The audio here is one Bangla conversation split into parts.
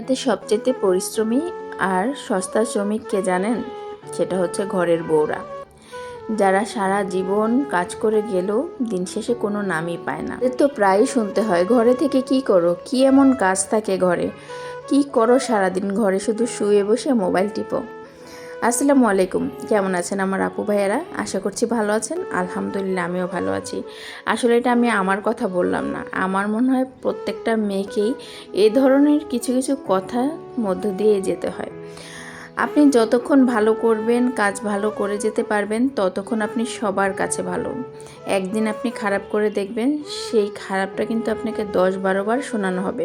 এতে সবচেয়ে পরিশ্রমী আর সস্তা শ্রমিক কে জানেন? সেটা হচ্ছে ঘরের বউরা। যারা সারা জীবন কাজ করে গেলেও দিন শেষে কোনো নামই পায় না। তো প্রায়ই শুনতে হয়, ঘরে থেকে কি করো? কি এমন কাজ থাকে ঘরে? কি করো সারাদিন? ঘরে শুধু শুয়ে বসে মোবাইল টিপো। আসসালামু আলাইকুম। কেমন আছেন আমার আপু ভাইয়েরা? আশা করছি ভালো আছেন। আলহামদুলিল্লাহ, আমিও ভালো আছি। আসলে এটা আমি আমার কথা বললাম না। আমার মনে হয় প্রত্যেকটা মেয়েকেই এ ধরনের কিছু কিছু কথা মধ্য দিয়ে যেতে হয়। আপনি যতক্ষণ ভালো করবেন, কাজ ভালো করে যেতে পারবেন, ততক্ষণ আপনি সবার কাছে ভালো। একদিন আপনি খারাপ করে দেখবেন, সেই খারাপটা কিন্তু আপনাকে দশ বারো বার শোনানো হবে।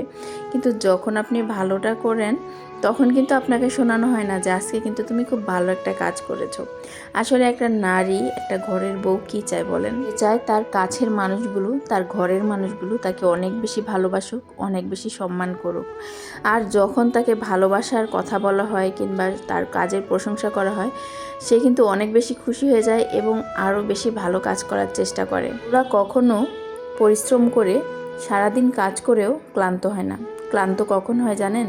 কিন্তু যখন আপনি ভালোটা করেন, তখন কিন্তু আপনাকে শোনানো হয় না যে আজকে কিন্তু তুমি খুব ভালো একটা কাজ করেছ। আসলে একটা নারী একটা ঘরের বউ কী চায় বলেন? চায় তার কাছের মানুষগুলো, তার ঘরের মানুষগুলো তাকে অনেক বেশি ভালোবাসুক, অনেক বেশি সম্মান করুক। আর যখন তাকে ভালোবাসার কথা বলা হয় কিংবা তার কাজের প্রশংসা করা হয়, সে কিন্তু অনেক বেশি খুশি হয়ে যায় এবং আরও বেশি ভালো কাজ করার চেষ্টা করে। ওরা কখনো পরিশ্রম করে সারাদিন কাজ করেও ক্লান্ত হয় না। ক্লান্ত কখন হয় জানেন?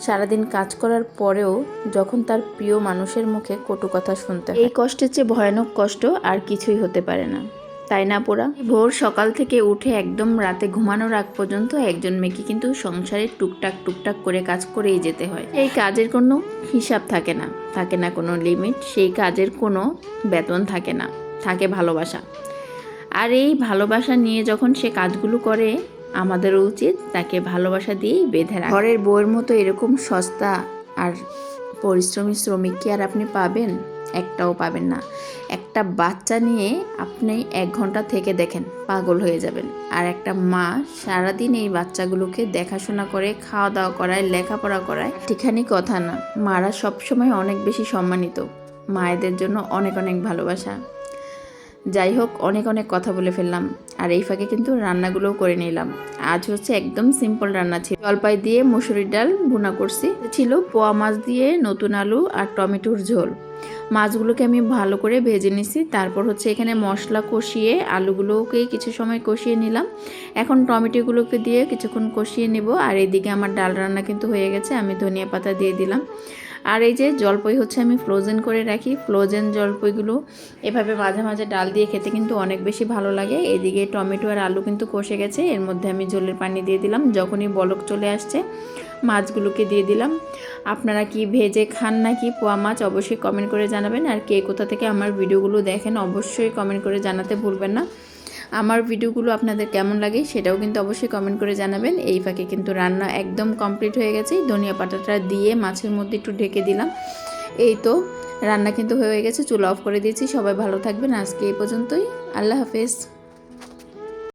সারাদিন কাজ করার পরেও যখন তার প্রিয় মানুষের মুখে কটু কথা শুনতে এই কষ্টের চেয়ে ভয়ানক কষ্ট আর কিছুই হতে পারে না। তাই না পোড়া? ভোর সকাল থেকে উঠে একদম রাতে ঘুমানোর আগ পর্যন্ত একজন মেয়েকে কিন্তু সংসারে টুকটাক টুকটাক করে কাজ করেই যেতে হয়। এই কাজের কোনো হিসাব থাকে না। থাকে না কোনো লিমিট। সেই কাজের কোনো বেতন থাকে না। থাকে ভালোবাসা। আর এই ভালোবাসা নিয়ে যখন সে কাজগুলো করে আমাদের উচিত তাকে ভালোবাসা দিয়েই বেঁধে রাখা। ঘরের বউয়ের মতো এরকম সস্তা আর পরিশ্রমী শ্রমিক কি আর আপনি পাবেন? একটাও পাবেন না। একটা বাচ্চা নিয়ে আপনি এক ঘণ্টা থেকে দেখেন, পাগল হয়ে যাবেন। আর একটা মা সারাদিন এই বাচ্চাগুলোকে দেখাশোনা করে খাওয়া দাওয়া করায়, লেখাপড়া করায় ঠিকানি কথা না। মারা সবসময় অনেক বেশি সম্মানিত। মায়েদের জন্য অনেক অনেক ভালোবাসা। যাই হোক অনেক অনেক কথা বলে ফেললাম। আর এই ফাঁকে কিন্তু রান্নাগুলোও করে নিলাম। আজ হচ্ছে একদম সিম্পল রান্না ছিল। জলপাই দিয়ে মুসুরির ডাল ভুনা করছি। ছিল পোয়া মাছ দিয়ে নতুন আলু আর টমেটোর ঝোল। মাছগুলোকে আমি ভালো করে ভেজে নিছি। তারপর হচ্ছে এখানে মশলা কষিয়ে আলুগুলোকে কিছু সময় কষিয়ে নিলাম। এখন টমেটোগুলোকে দিয়ে কিছুক্ষণ কষিয়ে নেব। আর এদিকে আমার ডাল রান্না কিন্তু হয়ে গেছে। আমি ধনিয়া পাতা দিয়ে দিলাম। আর এই যে জলপই হচ্ছে আমি ফ্রোজেন করে রাখি। ফ্রোজেন জলপইগুলো এভাবে মাঝে মাঝে ডাল দিয়ে খেতে কিন্তু অনেক বেশি ভালো লাগে। এদিকে টমেটো আর আলু কিন্তু কষে গেছে। এর মধ্যে আমি জলের পানি দিয়ে দিলাম। যখনই বলক চলে আসছে, মাছগুলোকে দিয়ে দিলাম। আপনারা কি ভেজে খান নাকি পোয়া মাছ অবশ্যই কমেন্ট করে জানাবেন। আর কে কোথা থেকে আমার ভিডিওগুলো দেখেন অবশ্যই কমেন্ট করে জানাতে ভুলবেন না। আমার ভিডিওগুলো আপনাদের কেমন লাগে সেটাও কিন্তু অবশ্যই কমেন্ট করে জানাবেন। এই ফাঁকে কিন্তু রান্না একদম কমপ্লিট হয়ে গেছে। ধনিয়া পাতাটা দিয়ে মাছের মধ্যে একটু ঢেকে দিলাম। এই তো, রান্না কিন্তু হয়ে গেছে। চুলা অফ করে দিয়েছি। সবাই ভালো থাকবেন। আজকে এই পর্যন্তই। আল্লাহ হাফেজ।